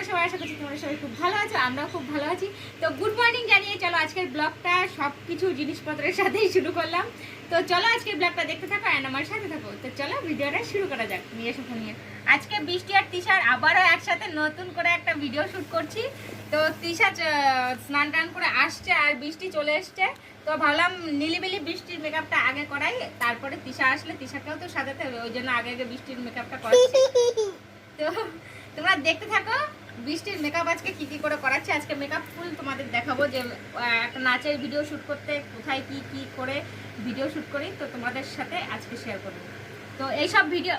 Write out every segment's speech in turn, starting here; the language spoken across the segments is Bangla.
তোমরা সবাই আশা করছি তোমরা সবাই খুব ভালো আছো আমরাও খুব ভালো আছি। তো গুড মর্নিং জানিয়ে চলো আজকের ব্লগটা সব কিছু জিনিসপত্রের সাথেই শুরু করলাম। তো চলো আজকের ব্লগটা দেখতে থাকো অ্যান্ড আমার সাথে থাকো। তো চলো ভিডিওটা শুরু করা যাক নিয়ে এসো নিয়ে। আজকে বৃষ্টি আর তিশার আবারও একসাথে নতুন করে একটা ভিডিও শ্যুট করছি। তো তিশা স্নান টান করে আসছে আর বৃষ্টি চলে এসছে। তো ভাবলাম নীলিবিলি বৃষ্টির মেকআপটা আগে করাই তারপরে তিশা আসলে তিশাকেও তো সাজাতে হবে ওই জন্য আগে আগে বৃষ্টির মেকআপটা করাচ্ছি তো তোমরা দেখতে থাকো বৃষ্টির মেকআপ আজকে কি কি করে করাচ্ছে? আজকে মেকআপ ফুল তোমাদের দেখাবো যে একটা নাচের ভিডিও শুট করতে কোথায় কি কি করে ভিডিও শুট করি, তো তোমাদের সাথে আজকে শেয়ার করব। তো এইসব ভিডিও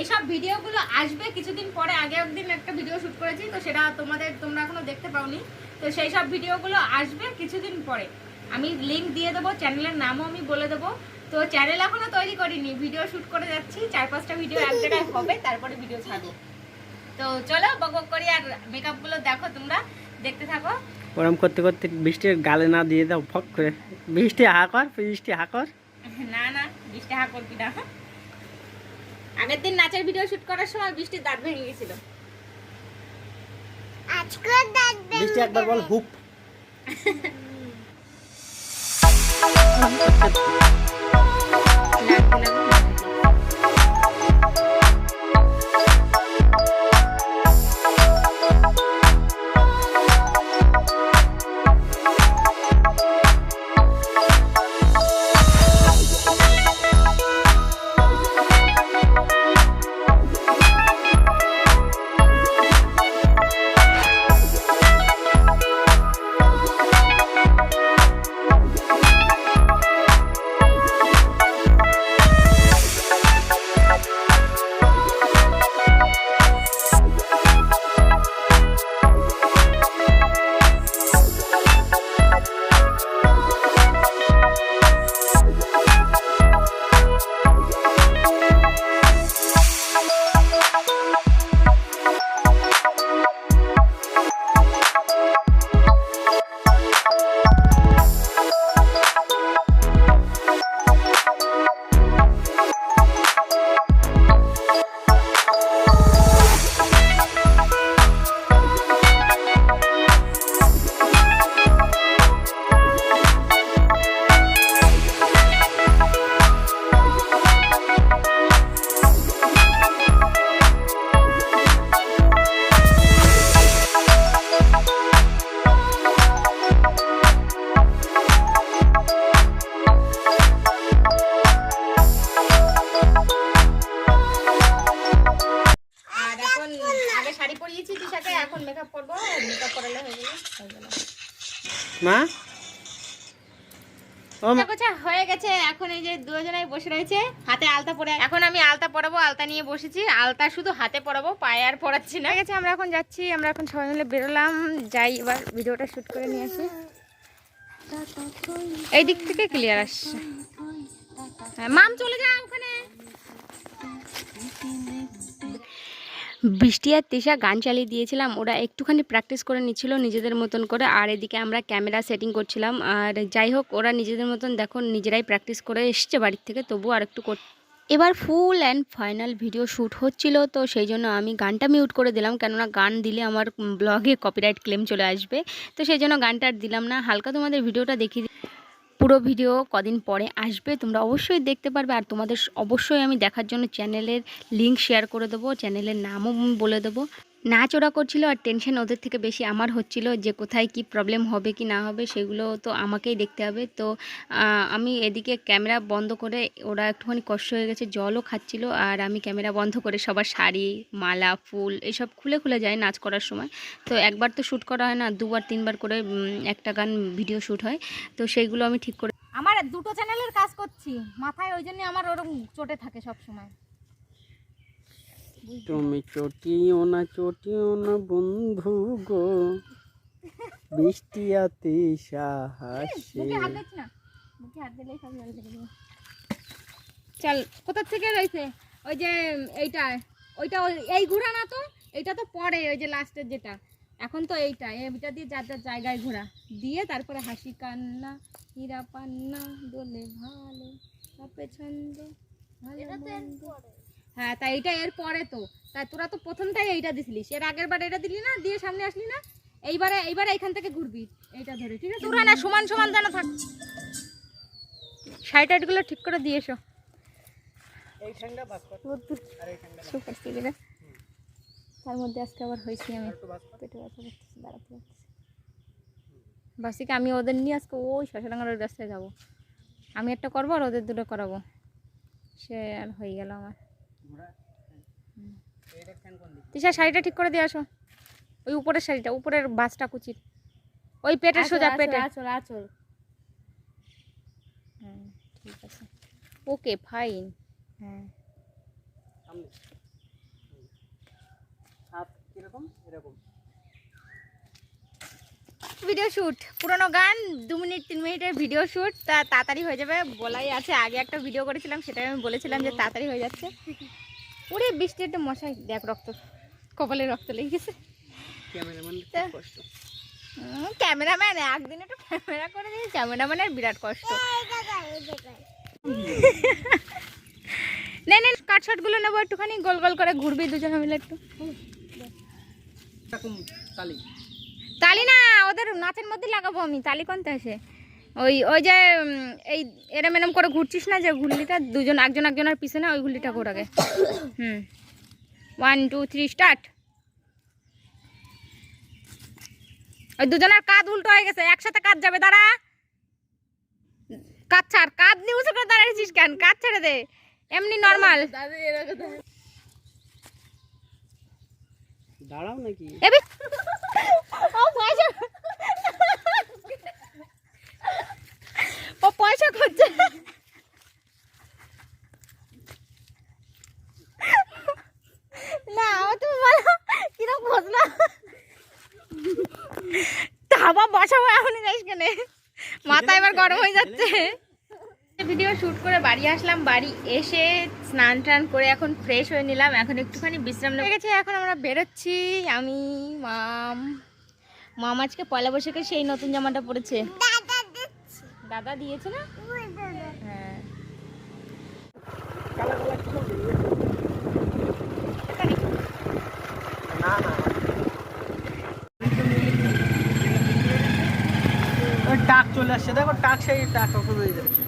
এইসব ভিডিওগুলো আসবে কিছুদিন পরে, আগে একদিন একটা ভিডিও শুট করেছি, তো সেটা তোমাদের, তোমরা এখনও দেখতে পাওনি। তো সেই সব ভিডিওগুলো আসবে কিছুদিন পরে। আমি লিংক দিয়ে দেবো চ্যানেলের নামও আমি বলে দেবো। তো চ্যানেল এখনও তৈরি করিনি ভিডিও শুট করে যাচ্ছি, চার পাঁচটা ভিডিও এক জায়গায় হবে, তারপরে ভিডিও ছাড়বো। তো চলো বক বক করি আর মেকআপগুলো দেখো তোমরা দেখতে থাকো। ওরম করতে করতে বৃষ্টির গালে না দিয়ে দাও ফক করে। বৃষ্টি হা কর বৃষ্টি হা কর। না না বৃষ্টি হা করবি না। আগের দিন নাচের ভিডিও শুট করার সময় বৃষ্টির দাঁত ভেঙে গেছিল। বৃষ্টি একবার বল হুপ। হয়ে গেছে। এখন এই যে দুজনেই বসে রয়েছে হাতে আলতা পরে এখন আমি আলতা পরাবো আলতা নিয়ে বসেছি। আলতা শুধু হাতে পরাবো পায়ে আর পরাচ্ছি না। গেছে আমরা এখন যাচ্ছি আমরা এখন সবাই মিলে বেরোলাম। যাই এবার ভিডিওটা শুট করে নিয়ে আসি। এই দিক থেকে ক্লিয়ার আসছে। মাম চলে যা ওখানে। বৃষ্টি আর তেষা গান চালিয়ে দিয়েছিলাম। ওরা একটুখানি প্র্যাকটিস করে নিচ্ছিল নিজেদের মতন করে। আর এদিকে আমরা ক্যামেরা সেটিং করছিলাম। আর যাই হোক, ওরা নিজেদের মতন দেখো নিজেরাই প্র্যাকটিস করে এসছে বাড়ির থেকে। তবু আর একটু কর এবার full and final video shoot হচ্ছিল। তো সেই জন্য আমি গানটা মিউট করে দিলাম। কেননা গান দিলে আমার ব্লগে কপিরাইট ক্লেম চলে আসবে। তো সেই জন্য গানটা আর দিলাম না। হালকা তোমাদের ভিডিওটা দেখিয়ে। পুরো ভিডিও কদিন পরে আসবে, তোমরা অবশ্যই দেখতে পারবে। আর তোমাদের অবশ্যই আমি দেখার জন্য চ্যানেলের লিংক শেয়ার করে দেবো চ্যানেলের নামও বলে দেবো। নাচ ওরা করছিল আর টেনশন ওদের থেকে বেশি আমার হচ্ছিল যে কোথায় কি প্রবলেম হবে কি না হবে সেগুলো তো আমাকেই দেখতে হবে। তো আমি এদিকে ক্যামেরা বন্ধ করে ওরা একটুখানি কষ্ট হয়ে গেছে, জলও খাচ্ছিল আর আমি ক্যামেরা বন্ধ করে সবার শাড়ি, মালা, ফুল এসব খুলে খুলে যায় নাচ করার সময়। তো একবার তো শ্যুট করা হয় না, দুবার, তিনবার করে একটা গান ভিডিও শ্যুট হয়। তো সেইগুলো আমি ঠিক করে আমার দুটো চ্যানেলের কাজ করছি। মাথায় ওই জন্য আমার ওরকম চটে থাকে সব সময় তুমি চটিও না চটিও না বন্ধু গো। বৃষ্টি আতে সাহাসে চল কোথা থেকে রয়েছে? ওই যে এইটা ওইটা ওই- এই ঘোরা না তো? এইটা তো পরে ওই যে লাস্টের যেটা। এখন তো এইটা এইটা দিয়ে যার যার জায়গায় ঘোরা দিয়ে তারপরে হাসি কান্না হীরা পান্না দোলে ভালো সাপে ছন্দ ভালো। হ্যাঁ তা এইটা এর পরে তো। তা তোরা তো প্রথমটাই এইটা দিছিলিস। এর আগের বার এটা দিলি না? দিয়ে সামনে আসলি না? এইবারে এইবারে এইখান থেকে ঘুরবি এইটা ধরে ঠিক আছে? তোরা না সমান সমান যেন থাক। সাইড টাইডগুলো ঠিক করে দিয়ে এসো। তার মধ্যে আজকে আবার হয়েছি আমি। পেটে ব্যথা করতেছে দাঁড়াতে বাসিকে আমি ওদের নিয়ে আজকে ওই শশাডাঙ্গার ওই রাস্তায় যাব। আমি একটা করব আর ওদের দুটো করাবো। সে আর হয়ে গেল আমার। তিশা শাড়িটা ঠিক করে দিয়ে আসো। ওই উপরের শাড়িটা উপরের বাসটা কুচির। ওই পেটের সোজা পেটে। আচল আচল হ্যাঁ ঠিক আছে। Okay fine. হ্যাঁ। কীরকম? এরকম। ভিডিও শ্যুট পুরনো গান দু মিনিট তিন মিনিটের ভিডিও শ্যুট তা তাড়াতাড়ি হয়ে যাবে বলাই আছে। আগে একটা ভিডিও করেছিলাম সেটা আমি বলেছিলাম যে তাড়াতাড়ি হয়ে যাচ্ছে। ওরে বৃষ্টি একটা মশাই দেখ রক্ত কপালে রক্ত লেগে গেছে। ক্যামেরাম্যান একদিন একটু ক্যামেরা করে দিই ক্যামেরাম্যানের বিরাট কষ্ট। নে নে কাট শটগুলো নেব একটুখানি গোল গোল করে ঘুরবি দুজনে মিলে একটু। তালি না ওদের নাচের মধ্যে লাগাবো আমি তালি কোনতে আসে। ওই ওই যে এই এরম এরম করে ঘুরছিস না যে ঘুরলিটা দুজন একজন একজনের পিছনে ওই ঘুরলিটা ঘোর আগে। হুম। ওয়ান টু থ্রি স্টার্ট ওই দুজনের কাঁধ উল্টো হয়ে গেছে একসাথে কাঁধ যাবে দাঁড়া। কাঁধ ছাড় কাঁধ নিয়ে উঁচু করে দাঁড়িয়েছিস কেন? কাঁধ ছেড়ে দে। এমনি নর্মাল দাঁড়াও নাকি। ও পয়সা খুঁজছে। না তুমি বলো কীরকম বুঝলো তাবা বসাবো এখনই যাইস কেন? মাথা এবার গরম হয়ে যাচ্ছে। ভিডিও শুট করে বাড়ি আসলাম বাড়ি এসে স্নান টান করে এখন ফ্রেশ হয়ে নিলাম এখন একটুখানি বিশ্রাম নিয়ে গেছে এখন আমরা বেরোচ্ছি আমি মাম। মাম আজকে পয়লা বৈশাখে সেই নতুন জামাটা পরেছে। দাদা দিয়েছে না? হ্যাঁ না না ওই টাক চলে আসছে। দেখো টাক সেই টাক হয়ে যাচ্ছে।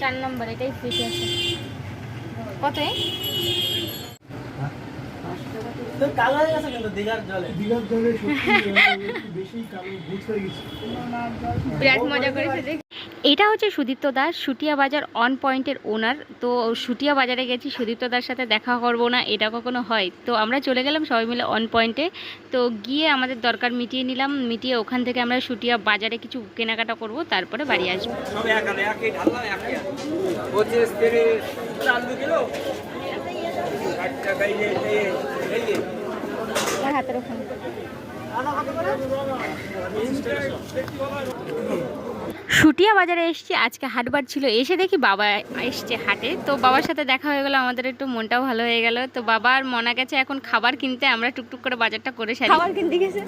চার নম্বর এটাই ফ্রিতে আছে। কত এ? কালো হয়ে গেছে কিন্তু দিঘার জলে। দীঘার জলে সত্যি বেশি কালো ভূত হয়ে গেছে। বিরাট মজা করেছে দেখ। এটা হচ্ছে সুদীপ্ত দাস সুটিয়া বাজার অন পয়েন্টের ওনার তো সুটিয়া বাজারে গেছি সুদীপ্ত দার সাথে দেখা করব না এটা কখনো হয়। তো আমরা চলে গেলাম সবাই মিলে অন পয়েন্টে তো গিয়ে আমাদের দরকার মিটিয়ে নিলাম মিটিয়ে ওখান থেকে আমরা সুটিয়া বাজারে কিছু কেনাকাটা করব তারপরে বাড়ি আসব। সব হাতের ওখানে সুটিয়া বাজারে এসেছি আজকে হাটবার ছিল। এসে দেখি বাবা এসছে হাটে। তো বাবার সাথে দেখা হয়ে গেল আমাদের একটু মনটাও ভালো হয়ে গেল। তো বাবার মনা গেছে এখন খাবার কিনতে আমরা টুকটুক করে বাজারটা করে সারি। খাবার কিনতে গেছে?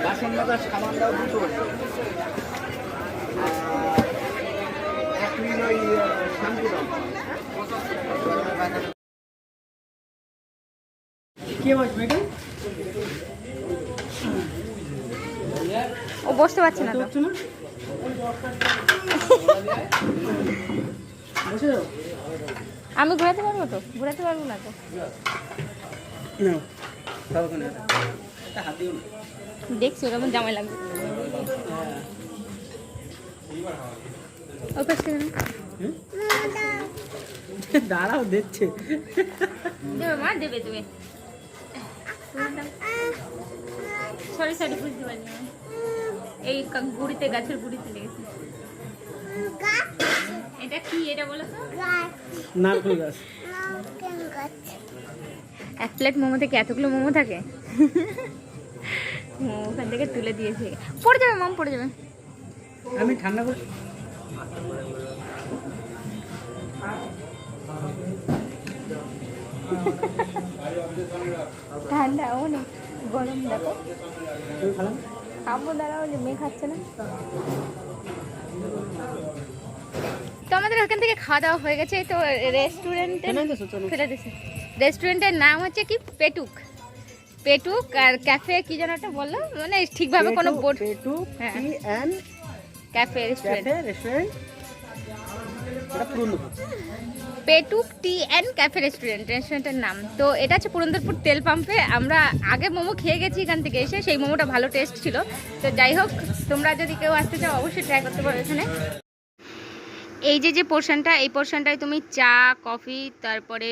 পাঁচশো বাসন মাজার সামান দাও দুটো এক মিনিট ওই কে ও বসতে পারছে না আমি ঘোরাতে পারব তো? ঘোরাতে পারব না তো? না। দেখছি ওরকম জামাই লাগবে? দাঁড়াও। দেখছে। মা দেবে তুমি সরি সরি বুঝতে পারিনি এই গুড়িতে গাছের গুড়িতে লেগেছে। এটা কি এটা বলো নারকেল গাছ। এক প্লেট মোমো থেকে এতগুলো মোমো থাকে? ওখান থেকে তুলে দিয়েছে। পড়ে যাবে মাম পড়ে যাবে। আমি ঠান্ডা করছি ঠান্ডা অনেক গরম দেখো। খাব দাঁড়াও যে মেয়ে খাচ্ছে না। তো আমাদের ওখান থেকে খাওয়া দাওয়া হয়ে গেছে তো রেস্টুরেন্টের ফেলে দিছে রেস্টুরেন্টের নাম হচ্ছে কি? পেটুক। পেটুক আর ক্যাফে কি যেন একটা বলল? মানে ঠিকভাবে কোনো বোর্ড পেটু হ্যাঁ। Tea cafe restaurant cafe restaurant Petuk tea and cafe restaurant রেস্টুরেন্টের নাম। তো এটা হচ্ছে পুরন্দরপুর তেল পাম্পে। আমরা আগে মোমো খেয়ে গেছি এখান থেকে এসে সেই মোমোটা ভালো টেস্ট ছিল। তো যাই হোক তোমরা যদি কেউ আসতে চাও অবশ্যই ট্রাই করতে পারো এখানে। এই যে যে পোর্শনটা এই পোর্শনটায় তুমি চা, কফি, তারপরে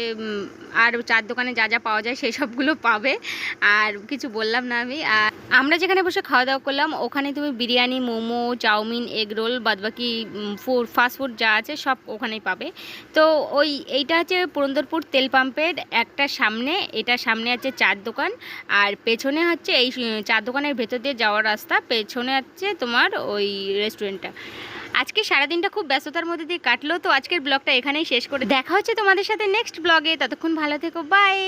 আর চার দোকানে যা যা পাওয়া যায় সেই সবগুলো পাবে। আর কিছু বললাম না আমি। আর আমরা যেখানে বসে খাওয়া দাওয়া করলাম, ওখানে তুমি biryani, momo, chowmein, egg roll, বাদবাকি ফুড ফাস্ট ফুড যা আছে সব ওখানেই পাবে। তো ওই, এইটা হচ্ছে পুরন্দরপুর তেল পাম্পের একটা সামনে, এটা সামনে আছে চার দোকান। আর পেছনে হচ্ছে এই চার দোকানের ভেতর দিয়ে যাওয়ার রাস্তা, পেছনে হচ্ছে তোমার ওই রেস্টুরেন্টটা আজকে সারাদিনটা খুব ব্যস্ততার মধ্যে দিয়ে কাটলো, তো আজকের ব্লগটা এখানেই শেষ করে দেখা হচ্ছে তোমাদের সাথে নেক্সট ব্লগে ততক্ষণ ভালো থেকো বাই